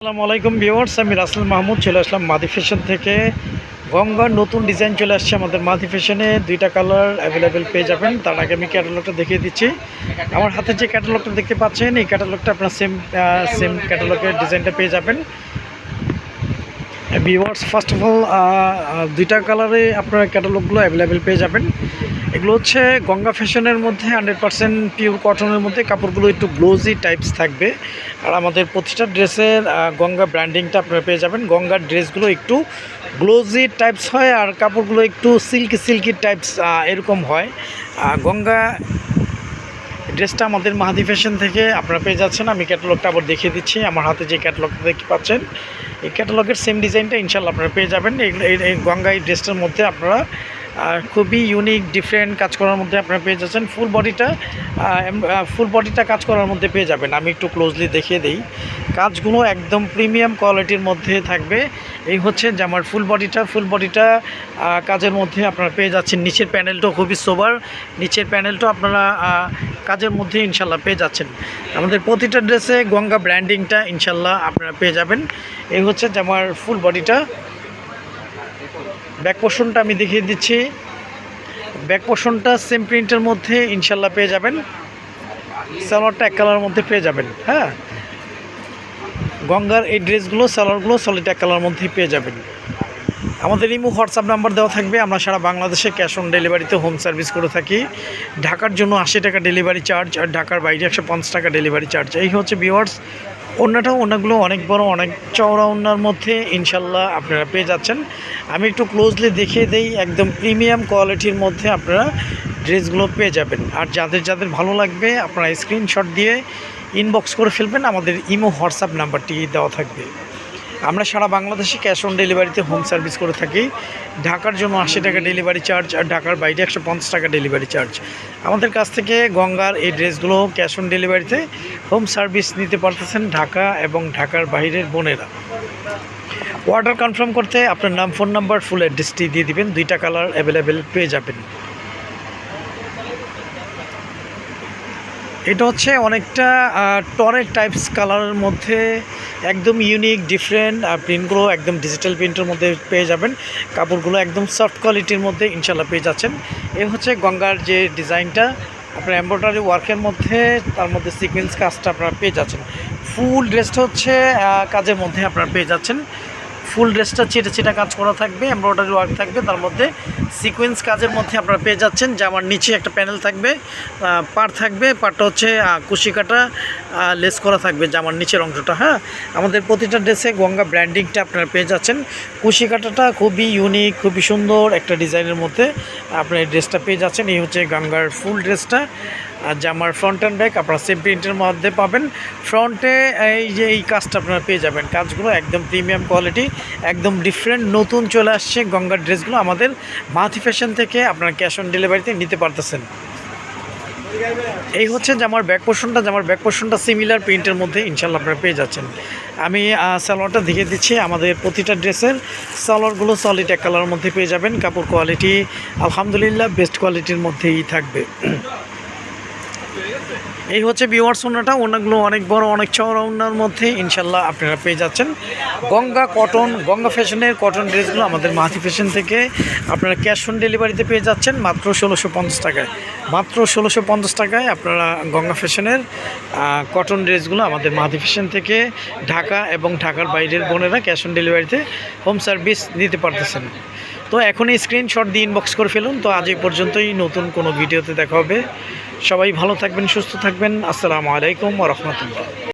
আসসালামু আলাইকুম ভিউয়ার্স, আমি রাসেল মাহমুদ, চলে আসলাম মাদি ফ্যাশন থেকে। গঙ্গার নতুন ডিজাইন চলে আসছে আমাদের মাদি ফ্যাশনে। দুইটা কালার অ্যাভেলেবেল পেয়ে যাবেন। তার আগে আমি ক্যাটালগটা দেখিয়ে দিচ্ছি। আমার হাতে যে ক্যাটালগটা দেখতে পাচ্ছেন, এই ক্যাটালগটা আপনার সেম সেম ক্যাটালগের ডিজাইনটা পেয়ে যাবেন। ভিউয়ার্স ফার্স্ট অফ অল দুইটা কালারে আপনার ক্যাটালগুলো অ্যাভেলেবেল পেয়ে যাবেন। এগুলো হচ্ছে গঙ্গা ফ্যাশনের মধ্যে হান্ড্রেড পার্সেন্ট পিওর কটনের মধ্যে কাপড়গুলো একটু গ্লোজি টাইপস থাকবে। আর আমাদের প্রতিটা ড্রেসের গঙ্গা ব্র্যান্ডিংটা আপনারা পেয়ে যাবেন। গঙ্গার ড্রেসগুলো একটু গ্লোজি টাইপস হয় আর কাপড়গুলো একটু সিল্কি সিল্কি টাইপস এরকম হয়। গঙ্গা ড্রেসটা আমাদের মাহাদি ফ্যাশন থেকে আপনারা পেয়ে যাচ্ছেন। আমি ক্যাটালগটা আবার দেখিয়ে দিচ্ছি। আমার হাতে যে ক্যাটালগটা দেখতে পাচ্ছেন এই ক্যাটালগের সেম ডিজাইনটা ইনশাল্লাহ আপনারা পেয়ে যাবেন। এই- গঙ্গা এই ড্রেসটার মধ্যে আপনারা আহ, খুবই ইউনিক ডিফারেন্ট কাজ করার মধ্যে আপনারা পেয়ে যাচ্ছেন। ফুল বডিটা ফুল বডিটা কাজ করার মধ্যে পেয়ে যাবেন। আমি একটু ক্লোজলি দেখিয়ে দিই। কাজগুলো একদম প্রিমিয়াম কোয়ালিটির মধ্যে থাকবে। এই হচ্ছে যে আমার ফুল বডিটা ফুল বডিটা কাজের মধ্যে আপনারা পেয়ে যাচ্ছেন। নিচের প্যানেলটাও খুবই সোবার নিচের প্যানেলটাও আপনারা কাজের মধ্যে ইনশাল্লাহ পেয়ে যাচ্ছেন। আমাদের প্রতিটা ড্রেসে গঙ্গা ব্র্যান্ডিংটা ইনশাল্লাহ আপনারা পেয়ে যাবেন। এই হচ্ছে যে আমার ফুল বডিটা ব্যাক পোর্শনটা আমি দেখিয়ে দিচ্ছি। ব্যাক পোর্শনটা সেম প্রিন্টের মধ্যে ইনশাল্লাহ পেয়ে যাবেন। সালোয়ারটা এক কালারের মধ্যে পেয়ে যাবেন হ্যাঁ? গঙ্গার এই ড্রেসগুলো, সালোয়ারগুলো সলিড এক কালারের মধ্যে পেয়ে যাবেন। আমাদের ইমো হোয়াটসঅ্যাপ নাম্বার দেওয়া থাকবে, আমরা সারা বাংলাদেশে ক্যাশ অন ডেলিভারিতে হোম সার্ভিস করে থাকি। ঢাকার জন্য আশি টাকা ডেলিভারি চার্জ আর ঢাকার বাইরে একশো পঞ্চাশ টাকা ডেলিভারি চার্জ এই হচ্ছে বিওয়ার্স অন্যটাও ওনাগুলো অনেক বড়, অনেক চওড়া ওনার মধ্যে ইনশাল্লাহ আপনারা পেয়ে যাচ্ছেন। আমি একটু ক্লোজলি দেখিয়ে দেই, একদম প্রিমিয়াম কোয়ালিটির মধ্যে আপনারা ড্রেসগুলো পেয়ে যাবেন। আর যাদের যাদের ভালো লাগবে, আপনারা স্ক্রিনশট দিয়ে ইনবক্স করে ফেলবেন। আমাদের ইমো, হোয়াটসঅ্যাপ নাম্বারটি দেওয়া থাকবে। আমরা সারা বাংলাদেশে ক্যাশ অন ডেলিভারিতে হোম সার্ভিস করে থাকি। ঢাকার জন্য আশি টাকা ডেলিভারি চার্জ আর ঢাকার বাইরে একশো পঞ্চাশ টাকা ডেলিভারি চার্জ আমাদের কাছ থেকে গঙ্গার এই ড্রেসগুলো ক্যাশ অন ডেলিভারিতে হোম সার্ভিস নিতে পারতেছেন ঢাকা এবং ঢাকার বাইরের বোনেরা। অর্ডার কনফার্ম করতে আপনার নাম ফোন নাম্বার ফুল অ্যাড্রেসটি দিয়ে দিবেন, দুইটা কালার অ্যাভেলেবেল পেয়ে যাবেন। এটা হচ্ছে অনেকটা টরের টাইপস কালারের মধ্যে একদম ইউনিক ডিফারেন্ট প্রিন্টগুলো একদম ডিজিটাল প্রিন্টের মধ্যে পেয়ে যাবেন। কাপড়গুলো একদম সফট কোয়ালিটির মধ্যে ইনশাল্লাহ পেয়ে যাচ্ছেন। এ হচ্ছে গঙ্গার যে ডিজাইনটা, আপনার এমব্রয়ডারি ওয়ার্কের মধ্যে, তার মধ্যে সিকোয়েন্স কাজটা আপনারা পেয়ে যাচ্ছেন। ফুল ড্রেসটা হচ্ছে কাজের মধ্যে আপনারা পেয়ে যাচ্ছেন। ফুল ড্রেসটা ছেটে ছিটা কাজ করা থাকবে এমব্রয়ডারি ওয়ার্ক থাকবে, তার মধ্যে সিকোয়েন্স কাজের মধ্যে আপনারা পেয়ে যাচ্ছেন জামার নিচে একটা প্যানেল থাকবে পার থাকবে পারটা হচ্ছে কুশি কাটা লেস করা থাকবে জামার নিচের অংশটা হ্যাঁ? আমাদের প্রতিটা ড্রেসে গঙ্গা ব্র্যান্ডিংটা আপনারা পেয়ে যাচ্ছেন। কুশি কাটাটা খুবই ইউনিক খুবই সুন্দর একটা ডিজাইনের মধ্যে আপনার এই ড্রেসটা পেয়ে যাচ্ছেন। এই হচ্ছে গঙ্গার ফুল ড্রেসটা আর জামার ফ্রন্ট অ্যান্ড ব্যাক আপনারা সেম প্রিন্টের মধ্যে পাবেন। ফ্রন্টে এই যে এই কাজটা আপনারা পেয়ে যাবেন। কাজগুলো একদম প্রিমিয়াম কোয়ালিটি একদম ডিফারেন্ট নতুন চলে আসছে গঙ্গার ড্রেসগুলো আমাদের মাথি ফ্যাশন থেকে আপনারা ক্যাশ অন ডেলিভারিতে নিতে পারতেছেন। এই হচ্ছে যে আমার ব্যাক পোর্শনটা যে আমার ব্যাক পোর্শনটা সিমিলার প্রিন্টের মধ্যে ইনশাল্লাহ আপনারা পেয়ে যাচ্ছেন। আমি সালোয়ারটা দেখে দিচ্ছি, আমাদের প্রতিটা ড্রেসের সালোয়ারগুলো সলিড এক কালারের মধ্যে পেয়ে যাবেন। কাপড় কোয়ালিটি আলহামদুলিল্লাহ বেস্ট কোয়ালিটির মধ্যেই থাকবে। এই হচ্ছে বিওয়ার্স ওনাটা ওনাগুলো অনেক বড়, অনেক চওড়া ওনার মধ্যে। ইনশাল্লাহ আপনারা পেয়ে যাচ্ছেন। গঙ্গা কটন গঙ্গা ফ্যাশনের কটন ড্রেসগুলো আমাদের মাহাতি ফ্যাশন থেকে আপনারা ক্যাশ অন ডেলিভারিতে পেয়ে যাচ্ছেন, মাত্র ষোলোশো পঞ্চাশ টাকায়। মাত্র ষোলোশো পঞ্চাশ টাকায় আপনারা গঙ্গা ফ্যাশনের কটন ড্রেসগুলো আমাদের মাহাতি ফ্যাশন থেকে ঢাকা এবং ঢাকার বাইরের বোনেরা ক্যাশ অন ডেলিভারিতে হোম সার্ভিস নিতে পারতেছেন। তো এখনই স্ক্রিনশট দিয়ে ইনবক্স করে ফেলুন। তো আজ এই পর্যন্তই। নতুন কোনো ভিডিওতে দেখা হবে। সবাই ভালো থাকবেন, সুস্থ থাকবেন। আসসালামু আলাইকুম রহমতুল্লাহ।